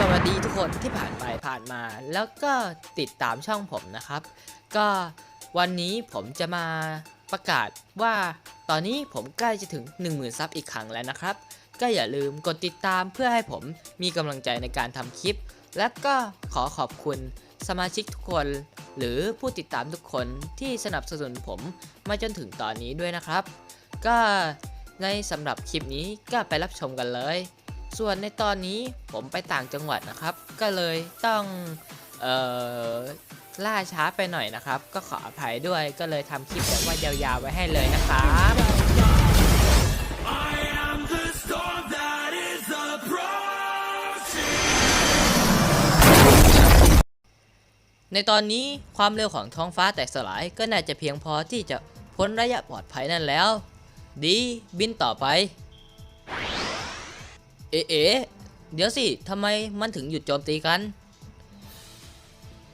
สวัสดีทุกคนที่ผ่านไปผ่านมา แล้วก็ติดตามช่องผมนะครับ ก็วันนี้ผมจะมาประกาศว่าตอนนี้ผมใกล้จะถึง 10,000 ซับอีกครั้งแล้วนะครับ ก็อย่าลืมกดติดตามเพื่อให้ผมมีกำลังใจในการทำคลิป และก็ขอขอบคุณสมาชิกทุกคน หรือผู้ติดตามทุกคนที่สนับสนุนผมมาจนถึงตอนนี้ด้วยนะครับ ก็ในสำหรับคลิปนี้ก็ไปรับชมกันเลย ส่วนในตอนนี้ผมไปต่างจังหวัดนะครับ ก็เลยต้องเอ่อล่าช้าไปหน่อยนะครับ ก็ขออภัยด้วยก็เลยทำคลิปแบบว่ายาวๆไว้ให้เลยนะครับในตอนนี้ความเร็วของท้องฟ้าแตกสลายก็น่าจะเพียงพอที่จะพ้นระยะปลอดภัยนั่นแล้ว ดีบินต่อไป เอ๋เอ๋เดี๋ยวสิทำไมมันถึงหยุดโจมตีกัน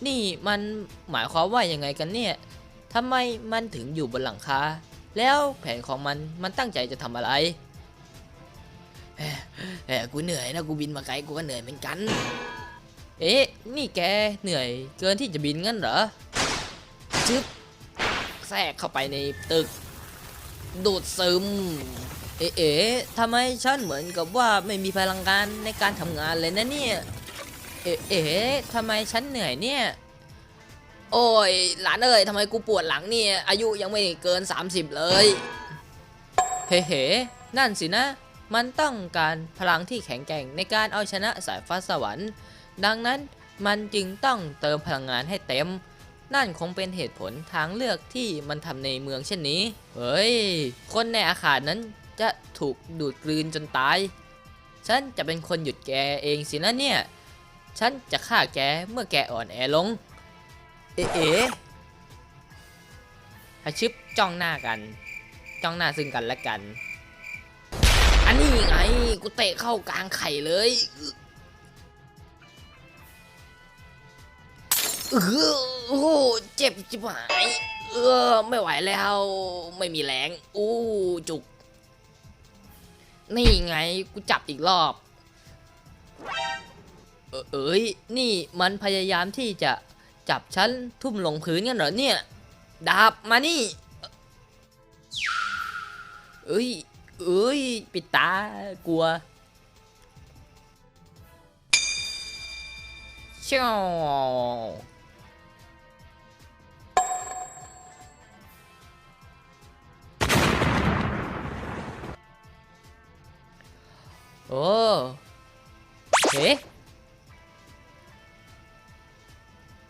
นี่มันหมายความว่ายังไงกันเนี่ยทำไมมันถึงอยู่บนหลังคา แล้วแผนของมันมันตั้งใจจะทำอะไรเออกูเหนื่อยนะกูบินมาไกลกูก็เหนื่อยเหมือนกัน เอ๊ะ นี่แกเหนื่อยเกินที่จะบินงั้นเหรอจึ๊บแทรกเข้าไปในตึก ดูดซึม เอ๊ะเอ๊ะทำไมฉันเหมือนกับว่าไม่มีพลังงานในการทำงานเลยนะเนี่ย เอ๊ะเอ๊ะทำไมฉันเหนื่อยเนี่ย โอ้ยหลานเอ้ยทำไมกูปวดหลังเนี่ย อายุยังไม่เกิน 30 เลย เฮ้เฮ้นั่นสินะ มันต้องการพลังที่แข็งแกร่งในการเอาชนะสายฟ้าสวรรค์ ดังนั้นมันจึงต้องเติมพลังงานให้เต็ม นั่นคงเป็นเหตุผลทางเลือกที่มันทำในเมืองเช่นนี้ เฮ้ย คนในอาคารนั้น จะถูกดูดกลืนจนตาย ฉันจะเป็นคนหยุดแกเองสินะเนี่ย ฉันจะฆ่าแกเมื่อแกอ่อนแอลง เอ๋เอ๋ให้ชึบจ้องหน้ากัน จ้องหน้าซึ่งกันและกัน อันนี้ไงกูเตะเข้ากลางไข่เลยเออโอ้เจ็บจิบหาย เออ ไม่ไหวแล้ว ไม่มีแรง อู้ จุก นี่ไงกูจับอีกรอบ เอ้ยนี่มันพยายามที่จะจับฉันทุ่มลงพื้นกันเหรอเนี่ย ดาบมานี่เอ้ยเอ้ย ปิดตากลัวเชี่ย โอ้เฮ้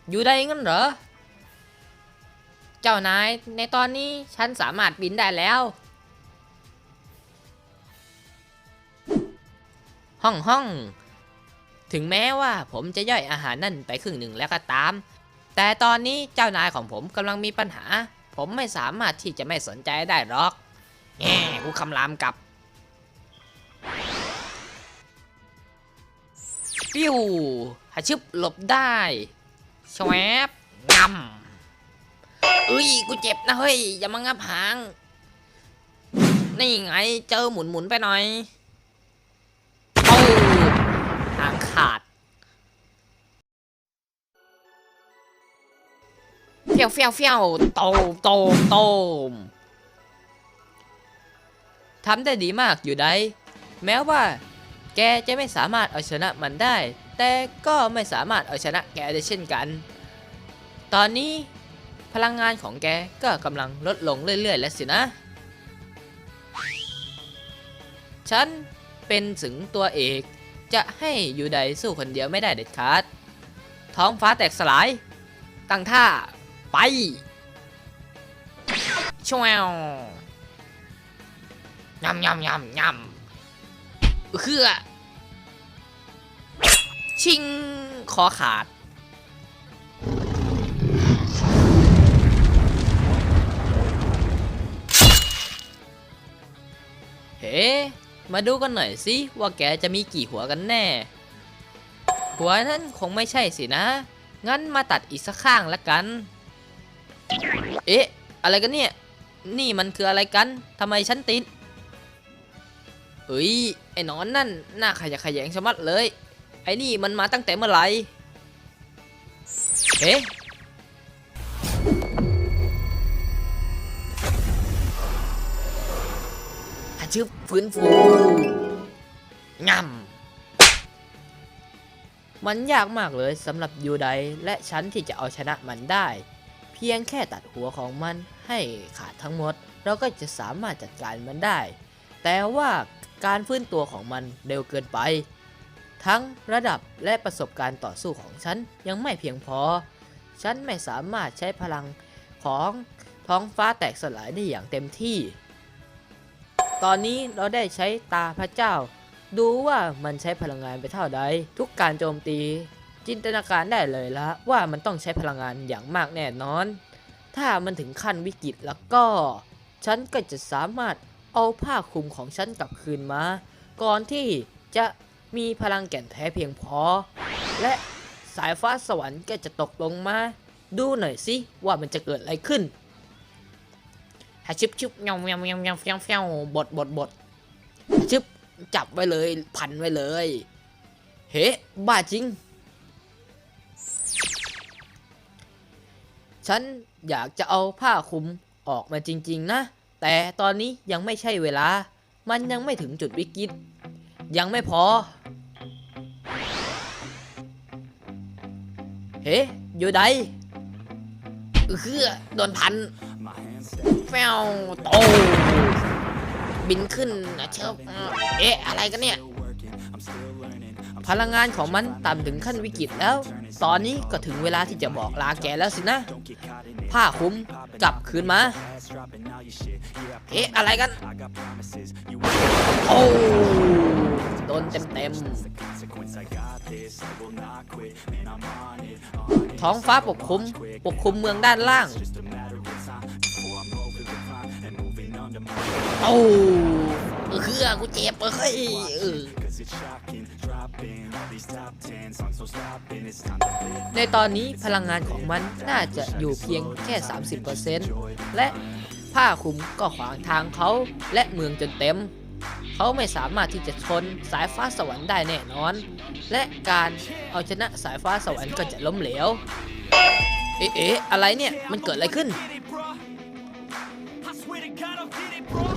อยู่ได้งั้นเหรอ เจ้านายในตอนนี้ฉันสามารถบินได้แล้ว ห้องห้อง ถึงแม้ว่าผมจะย่อยอาหารนั่นไปครึ่งหนึ่งแล้วก็ตาม แต่ตอนนี้เจ้านายของผมกำลังมีปัญหา ผมไม่สามารถที่จะไม่สนใจได้หรอกแง่กูคำรามกลับ ปิ้วหาชึบหลบได้ชวบงำเอ้ยกูเจ็บนะเฮ้ยอย่ามางับหาง นี่ไงเจอหมุนหมุนๆไปหน่อยโอ้หางขาดเฟี้ยวเฟี้ยวเฟี้ยวโตมโตมโตมทำได้ดีมากอยู่ได้ แม้ว่า แกจะไม่สามารถเอาชนะมันได้ แต่ก็ไม่สามารถเอาชนะแกได้เช่นกัน ตอนนี้พลังงานของแกก็กำลังลดลงเรื่อย ๆ แล้วสินะ ฉันเป็นถึงตัวเอกจะให้ยูไดสู้คนเดียวไม่ได้เด็ดขาด ท้องฟ้าแตกสลาย ตั้งท่า ไปชววยำยำยำยำ คือชิงคอขาด เฮ้ มาดูกันหน่อยสิว่าแกจะมีกี่หัวกันแน่ หัวนั้นคงไม่ใช่สินะ งั้นมาตัดอีกสักข้างละกัน เอ๊ะ อะไรกันเนี่ย นี่มันคืออะไรกัน ทำไมฉันติด เอ้ยไอ้หนอนนั่นหน้าขยะแขยงชะมัดเลย ไอ้นี่มันมาตั้งแต่เมื่อไหร่เอ๊ะอาชึบฟื้นฟูงำมันยากมากเลยสำหรับยูไดและฉันที่จะเอาชนะมันได้ เพียงแค่ตัดหัวของมันให้ขาดทั้งหมด เราก็จะสามารถจัดการมันได้ แต่ว่า การฟื้นตัวของมันเร็วเกินไป ทั้งระดับและประสบการณ์ต่อสู้ของฉันยังไม่เพียงพอ ฉันไม่สามารถใช้พลังของท้องฟ้าแตกสลายได้อย่างเต็มที่ ตอนนี้เราได้ใช้ตาพระเจ้า ดูว่ามันใช้พลังงานไปเท่าใด ทุกการโจมตี จินตนาการได้เลยละว่ามันต้องใช้พลังงานอย่างมากแน่นอน ถ้ามันถึงขั้นวิกฤตแล้วก็ ฉันก็จะสามารถ เอาผ้าคลุมของฉันกลับคืนมา ก่อนที่จะมีพลังแก่นแท้เพียงพอ และสายฟ้าสวรรค์ก็จะตกลงมา ดูหน่อยสิว่ามันจะเกิดอะไรขึ้นฮชึบชึบยองยองยองยองยองยองบดบดบดชึบจับไว้เลย พันไว้เลย เฮ้บ้าจริง ฉันอยากจะเอาผ้าคลุมออกมาจริง ๆ นะ แต่ตอนนี้ยังไม่ใช่เวลา มันยังไม่ถึงจุดวิกฤต ยังไม่พอ เฮ้อยู่ใดเฮือโดนพันแฟวโต บินขึ้นนะเชฟเอ๊ะ อะไรกันเนี่ย พลังงานของมันต่ำถึงขั้นวิกฤตแล้ว ตอนนี้ก็ถึงเวลาที่จะบอกลาแกแล้วสินะ ผ้าคลุมกลับคืนมา เอ๊ะ อะไรกัน โอ้โดนเต็มๆท้องฟ้าปกคลุม ปกคลุมเมืองด้านล่าง โอ้เออคือกูเจ็บเอ้ยเออ ในตอนนี้พลังงานของมันน่าจะอยู่เพียงแค่ 30%และผ้าคลุมก็ขวางทางเขาและเมืองจนเต็ม เขาไม่สามารถที่จะชนสายฟ้าสวรรค์ได้แน่นอน และการเอาชนะสายฟ้าสวรรค์ก็จะล้มเหลว เอ๊ะอะอะไรเนี่ยมันเกิดอะไรขึ้น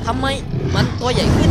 ทำไมมันตัวใหญ่ขึ้น